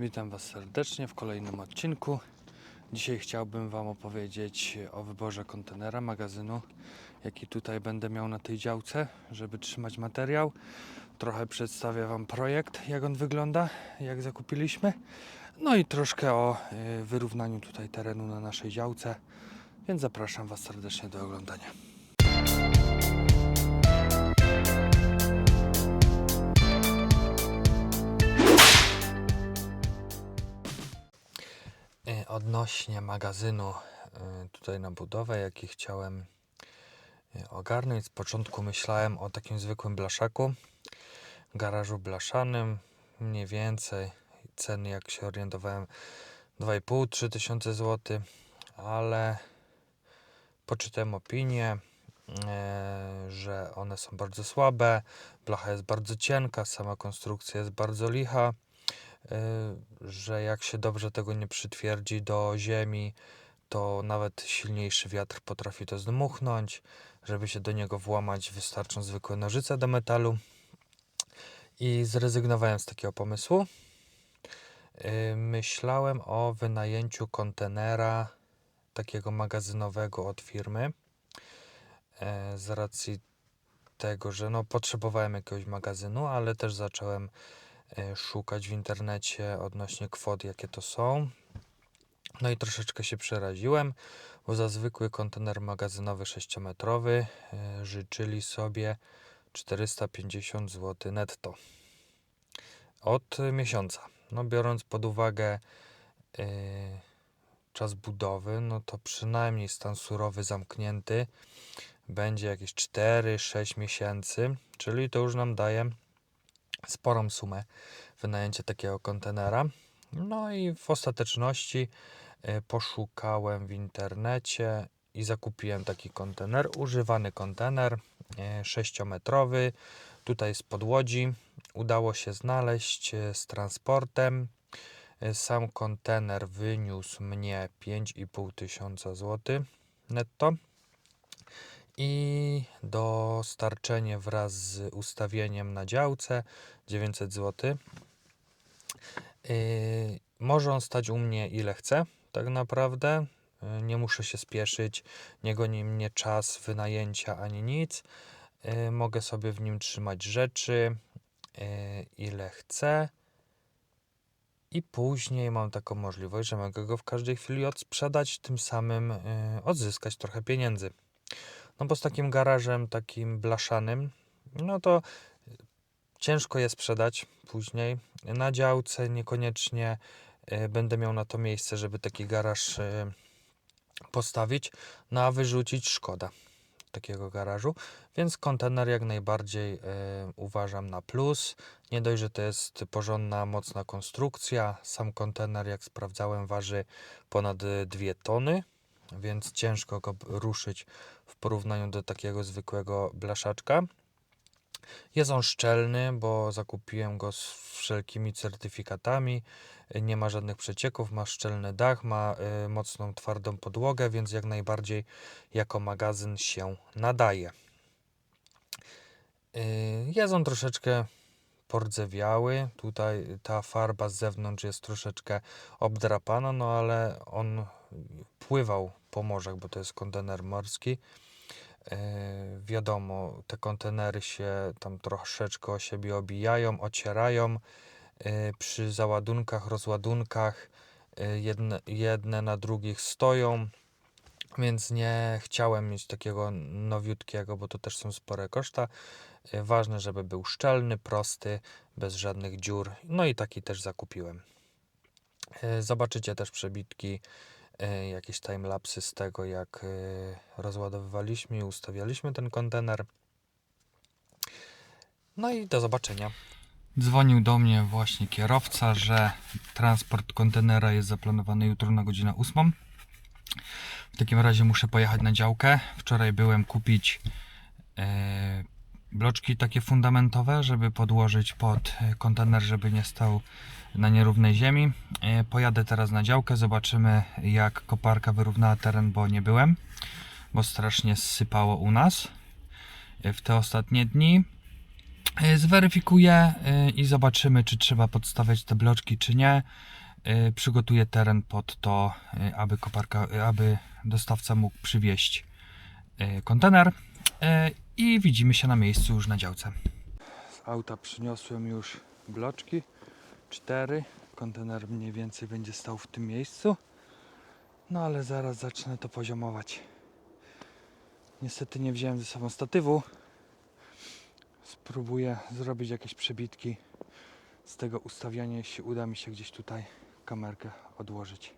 Witam Was serdecznie w kolejnym odcinku. Dzisiaj chciałbym Wam opowiedzieć o wyborze kontenera, magazynu, jaki tutaj będę miał na tej działce, żeby trzymać materiał. Trochę przedstawię Wam projekt, jak on wygląda, jak zakupiliśmy. No i troszkę o y, wyrównaniu tutaj terenu na naszej działce. Więc zapraszam Was serdecznie do oglądania. Odnośnie magazynu y, tutaj na budowę, jaki chciałem y, ogarnąć. Z początku myślałem o takim zwykłym blaszaku, garażu blaszanym, mniej więcej ceny jak się orientowałem 2,5-3 tysiące złotych, ale poczytałem opinię, e, że one są bardzo słabe, blacha jest bardzo cienka, sama konstrukcja jest bardzo licha, że jak się dobrze tego nie przytwierdzi do ziemi, to nawet silniejszy wiatr potrafi to zdmuchnąć. Żeby się do niego włamać, wystarczą zwykłe nożyce do metalu. I zrezygnowałem z takiego pomysłu. Yy, Myślałem o wynajęciu kontenera takiego magazynowego od firmy. e, Z racji tego, że no, potrzebowałem jakiegoś magazynu, ale też zacząłem szukać w internecie odnośnie kwot, jakie to są. No i troszeczkę się przeraziłem, bo za zwykły kontener magazynowy 6-metrowy e, życzyli sobie 450 zł netto od e, miesiąca. No biorąc pod uwagę e, czas budowy, no to przynajmniej stan surowy zamknięty będzie jakieś 4-6 miesięcy, czyli to już nam daje sporą sumę wynajęcie takiego kontenera. No i w ostateczności e, poszukałem w internecie i zakupiłem taki kontener, używany kontener 6-metrowy, tutaj z podłodzi. Udało się znaleźć e, z transportem. E, Sam kontener wyniósł mnie 5,5 tysiąca złotych netto i dostarczenie wraz z ustawieniem na działce 900 zł. Yy, może on stać u mnie ile chcę, tak naprawdę. Yy, Nie muszę się spieszyć, nie goni mnie czas wynajęcia ani nic. Yy, Mogę sobie w nim trzymać rzeczy, yy, ile chcę. I później mam taką możliwość, że mogę go w każdej chwili odsprzedać, tym samym yy, odzyskać trochę pieniędzy. No bo z takim garażem, takim blaszanym, no to ciężko je sprzedać później. Na działce niekoniecznie e, będę miał na to miejsce, żeby taki garaż e, postawić, no a wyrzucić szkoda takiego garażu, więc kontener jak najbardziej e, uważam na plus. Nie dość, że to jest porządna, mocna konstrukcja, sam kontener jak sprawdzałem waży ponad 2 tony, więc ciężko go ruszyć w porównaniu do takiego zwykłego blaszaczka. Jest on szczelny, bo zakupiłem go z wszelkimi certyfikatami. Nie ma żadnych przecieków, ma szczelny dach, ma y, mocną, twardą podłogę, więc jak najbardziej jako magazyn się nadaje. Y, jest on troszeczkę pordzewiały. Tutaj ta farba z zewnątrz jest troszeczkę obdrapana, no ale on pływał po morzach, bo to jest kontener morski. E, wiadomo, te kontenery się tam troszeczkę o siebie obijają, ocierają. E, przy załadunkach, rozładunkach e, jedne, jedne na drugich stoją, więc nie chciałem mieć takiego nowiutkiego, bo to też są spore koszta. Ważne, żeby był szczelny, prosty, bez żadnych dziur. No i taki też zakupiłem. Zobaczycie też przebitki jakieś timelapsy z tego, jak e, rozładowywaliśmy i ustawialiśmy ten kontener. No i do zobaczenia. Dzwonił do mnie właśnie kierowca, że transport kontenera jest zaplanowany jutro na godzinę 8. W takim razie muszę pojechać na działkę. Wczoraj byłem kupić e, bloczki takie fundamentowe, żeby podłożyć pod kontener, żeby nie stał na nierównej ziemi. E, Pojadę teraz na działkę, zobaczymy jak koparka wyrównała teren, bo nie byłem, bo strasznie zsypało u nas e, w te ostatnie dni. E, Zweryfikuję i zobaczymy, czy trzeba podstawiać te bloczki, czy nie. Przygotuję teren pod to, aby, koparka, aby dostawca mógł przywieźć kontener. I widzimy się na miejscu już na działce. Z auta przyniosłem już bloczki. Cztery. Kontener mniej więcej będzie stał w tym miejscu. No ale zaraz zacznę to poziomować. Niestety nie wziąłem ze sobą statywu. Spróbuję zrobić jakieś przebitki z tego ustawiania, jeśli uda mi się gdzieś tutaj kamerkę odłożyć.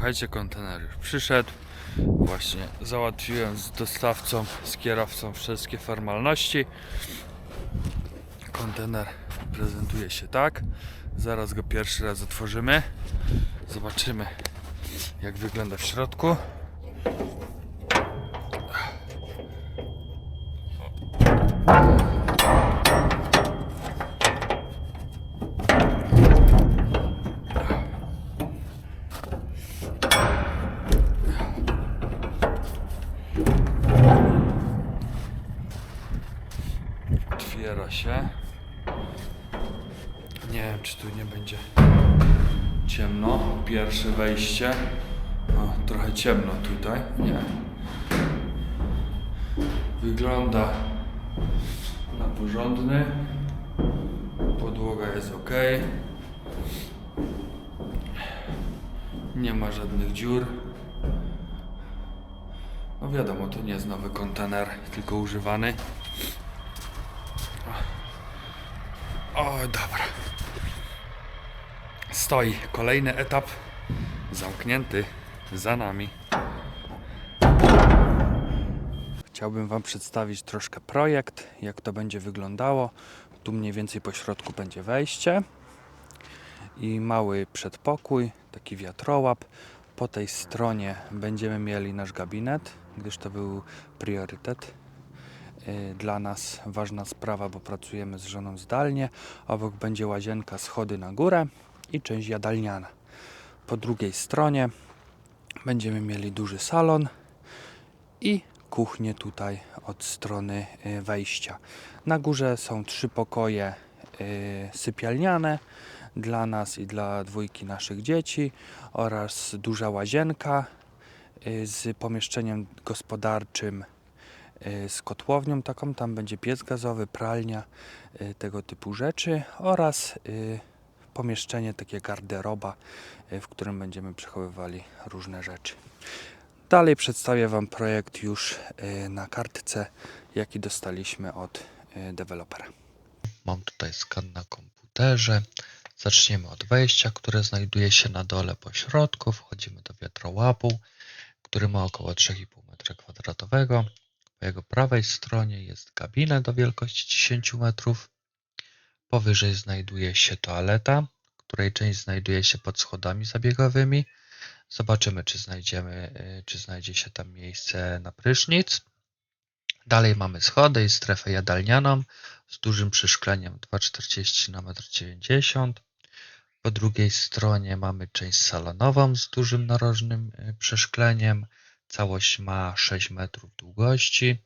Słuchajcie, kontener już przyszedł. Właśnie załatwiłem z dostawcą, z kierowcą wszystkie formalności. Kontener prezentuje się tak. Zaraz go pierwszy raz otworzymy. Zobaczymy, jak wygląda w środku. Otwiera Pierwsze wejście. O, trochę ciemno tutaj. Nie. Wygląda na porządny. Podłoga jest ok. Nie ma żadnych dziur. No wiadomo, to nie jest nowy kontener, tylko używany. O, dobra. Stoi kolejny etap zamknięty za nami. Chciałbym Wam przedstawić troszkę projekt, jak to będzie wyglądało. Tu mniej więcej po środku będzie wejście i mały przedpokój, taki wiatrołap. Po tej stronie będziemy mieli nasz gabinet, gdyż to był priorytet y, dla nas ważna sprawa, bo pracujemy z żoną zdalnie. Obok będzie łazienka, schody na górę i część jadalniana. Po drugiej stronie będziemy mieli duży salon i kuchnię tutaj od strony y, wejścia. Na górze są trzy pokoje y, sypialniane dla nas i dla dwójki naszych dzieci oraz duża łazienka y, z pomieszczeniem gospodarczym z kotłownią taką, tam będzie piec gazowy, pralnia, tego typu rzeczy oraz pomieszczenie takie garderoba, y, w którym będziemy przechowywali różne rzeczy. Dalej przedstawię Wam projekt już y, na kartce, jaki dostaliśmy od y, dewelopera. Mam tutaj skan na komputerze. Zaczniemy od wejścia, które znajduje się na dole po środku. Wchodzimy do wiatrołapu, który ma około 3,5 m2. Po jego prawej stronie jest gabinet o wielkości 10 metrów. Powyżej znajduje się toaleta, której część znajduje się pod schodami zabiegowymi. Zobaczymy, czy znajdziemy, y, czy znajdzie się tam miejsce na prysznic. Dalej mamy schody i strefę jadalnianą z dużym przyszkleniem 2,40 na 1,90 m. Po drugiej stronie mamy część salonową z dużym narożnym y, przeszkleniem. Całość ma 6 metrów długości.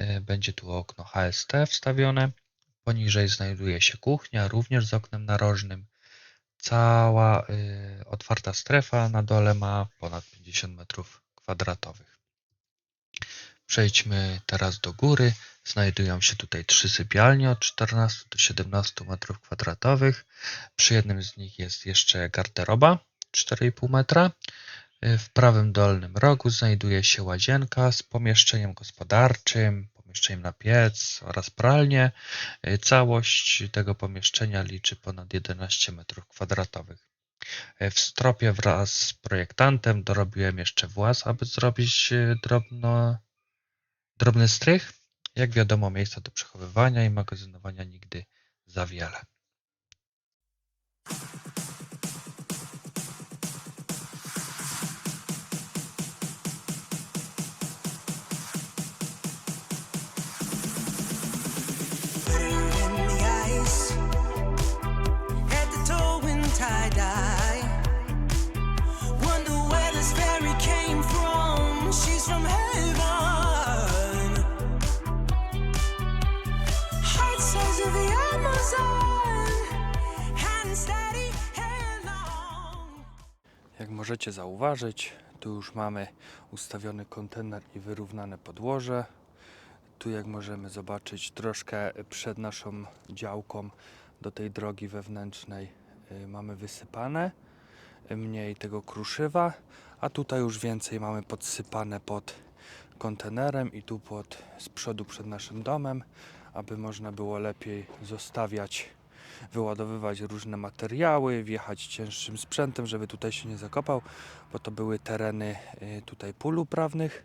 Y, Będzie tu okno HST wstawione. Poniżej znajduje się kuchnia, również z oknem narożnym. Cała y, otwarta strefa na dole ma ponad 50 metrów kwadratowych. Przejdźmy teraz do góry. Znajdują się tutaj trzy sypialnie od 14 do 17 metrów kwadratowych. Przy jednym z nich jest jeszcze garderoba 4,5 metra. Y, W prawym dolnym rogu znajduje się łazienka z pomieszczeniem gospodarczym, pomieszczeniem na piec oraz pralnię. Y, Całość tego pomieszczenia liczy ponad 11 metrów kwadratowych. Y, W stropie wraz z projektantem dorobiłem jeszcze włas, aby zrobić y, drobno, drobny strych. Jak wiadomo, miejsca do przechowywania i magazynowania nigdy za wiele. Możecie zauważyć, tu już mamy ustawiony kontener i wyrównane podłoże. Tu jak możemy zobaczyć troszkę przed naszą działką do tej drogi wewnętrznej y, mamy wysypane, y, mniej tego kruszywa, a tutaj już więcej mamy podsypane pod kontenerem i tu pod, z przodu przed naszym domem, aby można było lepiej zostawiać, wyładowywać różne materiały, wjechać cięższym sprzętem, żeby tutaj się nie zakopał, bo to były tereny y, tutaj pól uprawnych.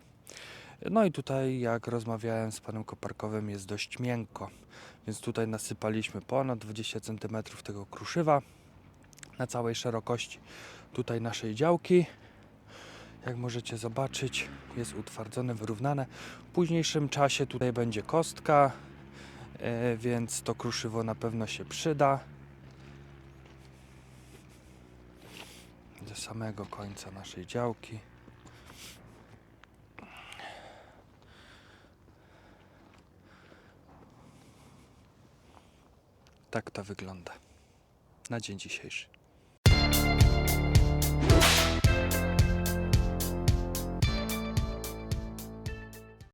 No i tutaj, jak rozmawiałem z panem Koparkowym, jest dość miękko, więc tutaj nasypaliśmy ponad 20 cm tego kruszywa na całej szerokości tutaj naszej działki. Jak możecie zobaczyć, jest utwardzone, wyrównane. W późniejszym czasie tutaj będzie kostka, więc to kruszywo na pewno się przyda. Do samego końca naszej działki. Tak to wygląda na dzień dzisiejszy.